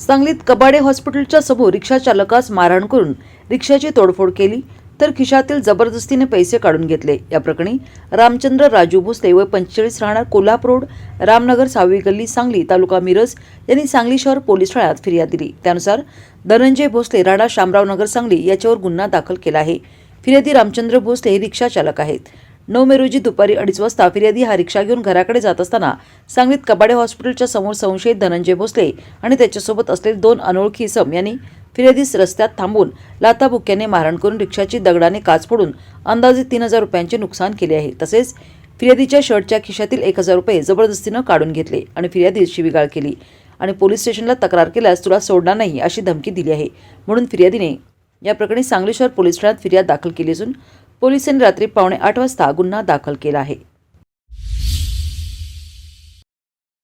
सांगलीत कबाडे हॉस्पिटलच्या समोर रिक्षा चालकास मारहाण करून रिक्षाची तोडफोड केली तर खिशातील जबरदस्तीने पैसे काढून घेतले. या प्रकरणी रामचंद्र राजू भोसले व पंचेचाळीस राहणार कोल्हापूर रोड रामनगर सहावी गल्ली सांगली तालुका मिरज यांनी सांगली शहर पोलीस ठाण्यात फिर्याद दिली. त्यानुसार धनंजय भोसले राणा शामराव नगर सांगली याच्यावर गुन्हा दाखल केला आहे. फिर्यादी रामचंद्र भोसले हे रिक्षा चालक आहेत. नऊ मे रोजी दुपारी अडीच वाजता फिर्यादी हा रिक्षा घेऊन घराकडे जात असताना सांगलीत कबाडे हॉस्पिटलच्या समोर संशयित धनंजय भोसले आणि त्याच्यासोबत असलेले दोन अनोळखी सम यांनी फिर्यादीस रस्त्यात थांबून लाताबुक्याने मारहाण करून रिक्षाची दगडाने काच फोडून अंदाजे तीन हजार रुपयांचे नुकसान केले आहे. तसेच फिर्यादीच्या शर्टच्या खिशातील एक हजार रुपये जबरदस्तीनं काढून घेतले आणि फिर्यादीस शिवीगाळ केली. आणि पोलीस स्टेशनला तक्रार केल्यास तुला सोडणार नाही अशी धमकी दिली आहे. म्हणून फिर्यादीने या प्रकरणी सांगली शहर पोलीस ठाण्यात फिर्याद दाखल केली असून पोलिसांनी रात्री पावणे आठ वाजता गुन्हा दाखल केला आहे.